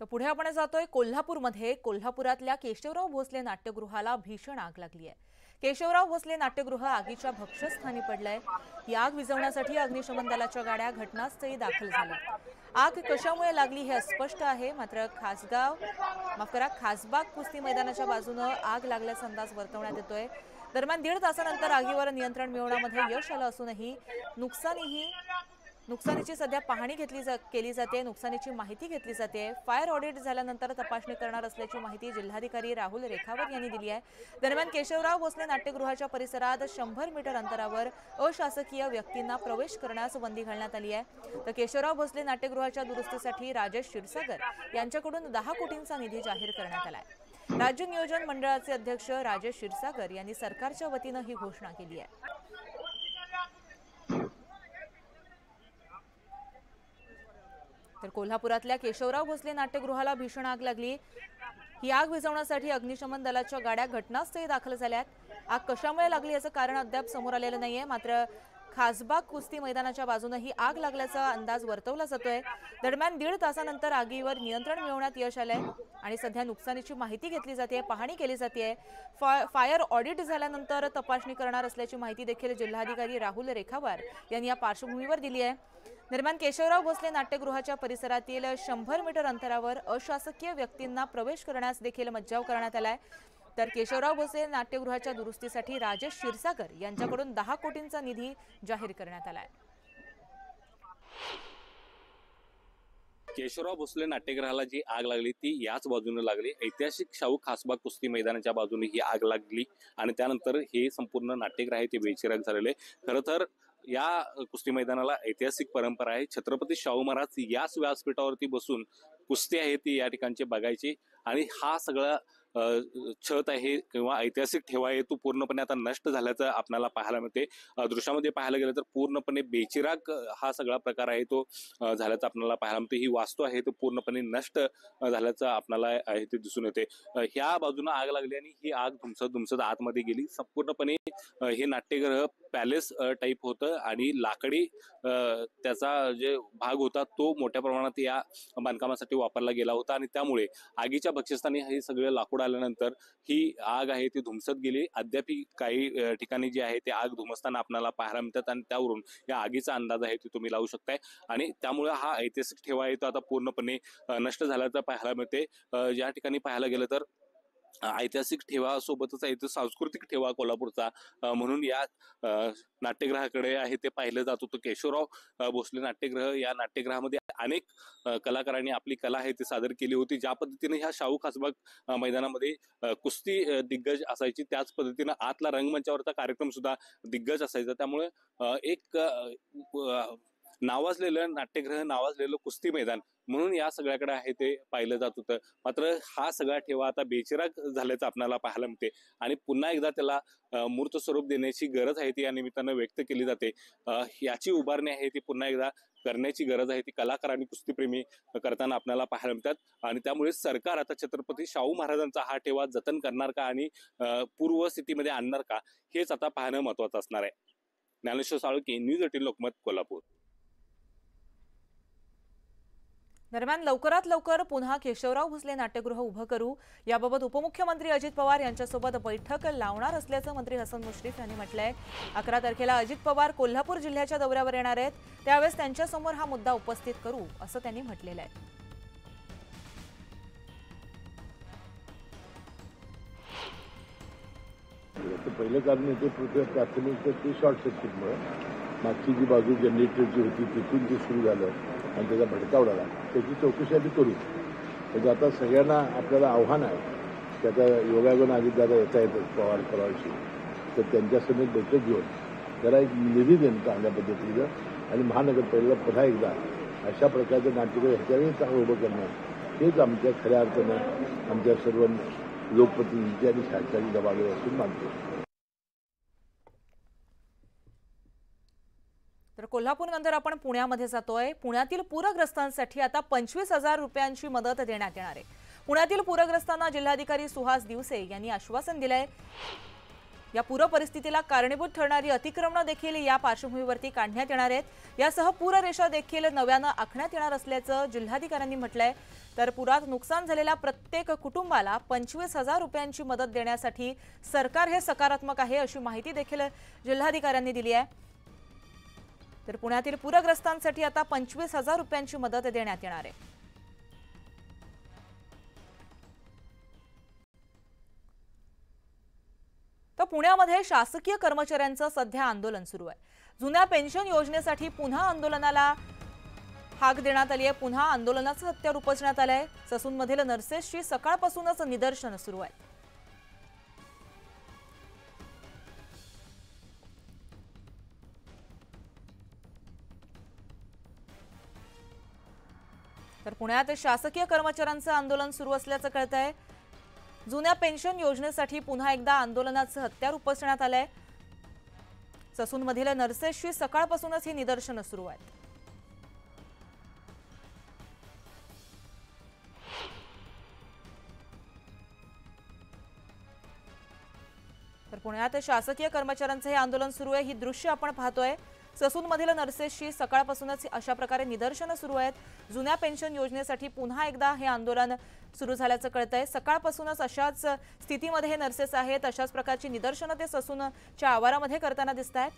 तर पुढे आपण जातोय कोल्हापूरमध्ये. कोल्हापुरातल्या केशवराव भोसले नाट्यगृहाला भीषण आग लागली आहे. केशवराव भोसले नाट्यगृह आगीच्या भक्षस्थानी पडलंय. ही आग विझवण्यासाठी अग्निशमन दलाच्या गाड्या घटनास्थळी दाखल झाल्या. आग कशामुळे लागली हे अस्पष्ट आहे. मात्र खासगाव माफ करा खासबाग कुस्ती मैदानाच्या बाजूनं आग लागल्याचा अंदाज वर्तवण्यात येतोय. दरम्यान दीड तासानंतर आगीवर नियंत्रण मिळवण्यामध्ये यश आलं असूनही नुकसानीही नुकसानीची सध्या पाहणी घेतली जा केली जाते नुकसानीची माहिती घेतली जाते. फायर ऑडिट झाल्यानंतर तपासणी करणार असल्याची माहिती जिल्हाधिकारी राहुल रेखावत यांनी दिली आहे. दरम्यान केशवराव भोसले नाट्यगृहाच्या परिसरात शंभर मीटर अंतरावर अशासकीय व्यक्तींना प्रवेश करण्यास बंदी घालण्यात आली आहे. तर केशवराव भोसले नाट्यगृहाच्या दुरुस्तीसाठी राजेश क्षीरसागर यांच्याकडून दहा कोटींचा निधी जाहीर करण्यात आला आहे. राज्य नियोजन मंडळाचे अध्यक्ष राजेश क्षीरसागर यांनी सरकारच्या वतीनं ही घोषणा केली आहे. तर कोल्हापुरातल्या केशवराव भोसले नाट्यगृहाला भीषण आग लागली. ही आग विझवण्यासाठी अग्निशमन दलाच्या गाड्या घटनास्थळी दाखल झाल्यात. आग कशामुळे लागली याचं कारण अद्याप समोर आलेलं नाहीये. मात्र खासबाग कुस्ती मैदानाच्या बाजूने ही आग लागल्याचा अंदाज वर्तवला जातोय. दरम्यान दीड तासानंतर आगीवर नियंत्रण मिळवण्यात यश आलंय आणि सध्या नुकसानीची माहिती घेतली जाते पाहणी केली जाते फायर ऑडिट झाल्यानंतर तपासणी करणार असल्याची माहिती देखील जिल्हाधिकारी राहुल रेखावार यांनी या पार्श्वभूमीवर दिली आहे. दरम्यान केशवराव भोसले नाट्यगृहाच्या परिसरातील शंभर मीटर अंतरावर अशासकीय व्यक्तींना प्रवेश करण्यास देखील मज्जाव करण्यात आलाय. तर केशवराव भोसले नाट्यगृहाच्या दुरुस्तीसाठी राजेश क्षीरसागर यांच्याकडून दहा कोटींचा निधी जाहीर करण्यात आलाय. केशवराव भोसले नाट्यगृहाला जी आग लागली ती याच बाजूने लागली. ऐतिहासिक शाहू खासबाग कुस्ती मैदानाच्या बाजूने ही आग लागली आणि त्यानंतर हे संपूर्ण नाट्यगृह आहे ते बेचिराग झालेले खरं तर या कुस्ती मैदानाला ऐतिहासिक परंपरा आहे. छत्रपती शाहू महाराज याच व्यासपीठावरती बसून कुस्ती आहे ती या ठिकाणची बघायची. आणि हा सगळा छत आहे किंवा ऐतिहासिक ठेवा आहे तो पूर्णपणे आता नष्ट झाल्याचं आपल्याला पाहायला मिळते. दृश्यामध्ये पाहायला गेलं तर पूर्णपणे बेचिराग हा सगळा प्रकार आहे तो झाल्याचा झाल्याचं आपल्याला पाहायला मिळते. ही वास्तू आहे तो पूर्णपणे नष्ट झाल्याचं आपल्याला आहे ते दिसून येते. ह्या बाजूनं आग लागली आणि ही आग धुमसत धुमसत आतमध्ये गेली. संपूर्णपणे हे नाट्यग्रह पॅलेस टाईप होतं आणि लाकडी त्याचा जे भाग होता तो मोठ्या प्रमाणात या बांधकामासाठी वापरला गेला होता आणि त्यामुळे आगीच्या भक्षस्थानी हे सगळे लाकूड आल्यानंतर ही आग आहे ती धुमसत गेली. अद्याप काही ठिकाणी जी आहे ते आग धुमसताना आपल्याला पाहायला मिळतात आणि त्यावरून या आगीचा अंदाज आहे तो तुम्ही लावू शकताय. आणि त्यामुळे हा ऐतिहासिक ठेवा आहे तो आता पूर्णपणे नष्ट झाल्याचं पाहायला मिळते. ज्या ठिकाणी पाहायला गेलं तर ऐतिहासिक ठेवा सोबतच आहे तो सांस्कृतिक ठेवा कोल्हापूरचा. म्हणून या नाट्यगृहाकडे आहे ते पाहिलं जात होतं. केशवराव भोसले नाट्यगृह या नाट्यगृहामध्ये अनेक कलाकारांनी आपली कला आहे ती सादर केली होती. ज्या पद्धतीने ह्या शाहू खासबाग मैदानामध्ये कुस्ती दिग्गज असायची त्याच पद्धतीनं आतला रंगमंचावरचा कार्यक्रम सुद्धा दिग्गज असायचा. त्यामुळे एक नावाजलेलं नाट्यगृह नावाजलेलं कुस्ती मैदान म्हणून या सगळ्याकडे आहे ते पाहिलं जात होतं. मात्र हा सगळा ठेवा आता बेचिराग झाल्याचं आपल्याला पाहायला मिळते. आणि पुन्हा एकदा त्याला मूर्त स्वरूप देण्याची गरज आहे ती या निमित्तानं व्यक्त केली जाते. याची उभारणी आहे ती पुन्हा एकदा करण्याची गरज आहे ती कलाकार आणि कुस्तीप्रेमी करताना आपल्याला पाहायला मिळतात. आणि त्यामुळे सरकार आता छत्रपती शाहू महाराजांचा हा ठेवा जतन करणार का आणि पूर्वस्थितीमध्ये आणणार का हेच आता पाहणं महत्वाचं असणार आहे. Dnyaneshwar Salunke news eighteen Lokmat Kolhapur. दरम्यान लवकरात लवकर पुन्हा केशवराव भोसले नाट्यगृह उभं करू. याबाबत उपमुख्यमंत्री अजित पवार यांच्यासोबत बैठक लावणार असल्याचं मंत्री हसन मुश्रीफ यांनी म्हटलंय. अकरा तारखेला अजित पवार कोल्हापूर जिल्ह्याच्या दौऱ्यावर येणार आहेत. त्यावेळेस त्यांच्यासमोर हा मुद्दा उपस्थित करू असं त्यांनी म्हटलेलं आहे. पहिलं कारण येते पृथ्वी प्राथमिक तर ते शॉर्ट सर्किटमुळे मागची जी बाजू जनरेटरची होती तिथून ते सुरू झालं आणि त्याचा भडका उडाला. त्याची चौकशी आम्ही करू. म्हणजे आता सगळ्यांना आपल्याला आव्हान आहे त्याचा योगायोगानं आधी दादा येता येतात पवार पवारशी. तर त्यांच्यासमोर बैठक घेऊन त्याला एक निधी देणं चांगल्या पद्धतीनं आणि महानगरपालिकेला पुन्हा एकदा अशा प्रकारचं नाट्यगृह ह्याच्यावेळी चांगलं उभं करणं हेच आमच्या खऱ्या अर्थानं आमच्या सर्व लोकप्रतिनिधींची आणि शासनाची जबाबदारी असून मानतो. कोल्हापूरनंतर आपण पुण्यामध्ये जातोय. पुण्यातील पूरग्रस्तांसाठी आता पंचवीस हजार रुपयांची मदत देण्यात येणार आहे. पुण्यातील पूरग्रस्तांना जिल्हाधिकारी सुहास दिवसे यांनी आश्वासन दिलंय. या पूर परिस्थितीला कारणीभूत ठरणारी अतिक्रमणं देखील या पार्श्वभूमीवरती काढण्यात येणार आहेत. यासह पूररेषा देखील नव्यानं आखण्यात येणार असल्याचं जिल्हाधिकाऱ्यांनी म्हटलंय. तर पुरात नुकसान झालेल्या प्रत्येक कुटुंबाला पंचवीस हजार रुपयांची मदत देण्यासाठी सरकार हे सकारात्मक आहे अशी माहिती देखील जिल्हाधिकाऱ्यांनी दिली आहे. तर पुण्यातील पूरग्रस्तांसाठी आता पंचवीस हजार रुपयांची मदत देण्यात येणार आहे. तर पुण्यामध्ये शासकीय कर्मचाऱ्यांचं सध्या आंदोलन सुरू आहे. जुन्या पेन्शन योजनेसाठी पुन्हा आंदोलनाला हाक देण्यात आली आहे. पुन्हा आंदोलनाचं हत्यार उपजण्यात आलंय. ससूनमधील नर्सेसची सकाळपासूनच निदर्शनं सुरू आहेत. तर पुण्यात शासकीय कर्मचाऱ्यांचं आंदोलन सुरू असल्याचं कळत आहे जुन्या पेन्शन योजनेसाठी पुन्हा एकदा आंदोलनाचं हत्यार उपसण्यात आलंय. ससूनमधील नर्सेसशी सकाळपासूनच ही निदर्शनं सुरू आहेत. तर पुण्यात शासकीय कर्मचाऱ्यांचं हे आंदोलन सुरू आहे. ही दृश्य आपण पाहतोय. ससूनमधील नर्सेसची सकाळपासूनच अशा प्रकारे निदर्शनं सुरू आहेत. जुन्या पेन्शन योजनेसाठी पुन्हा एकदा हे आंदोलन सुरू झाल्याचं कळतंय. सकाळपासूनच अशाच स्थितीमध्ये हे नर्सेस आहेत. अशाच प्रकारची निदर्शनं ते ससूनच्या आवारामध्ये करताना दिसत आहेत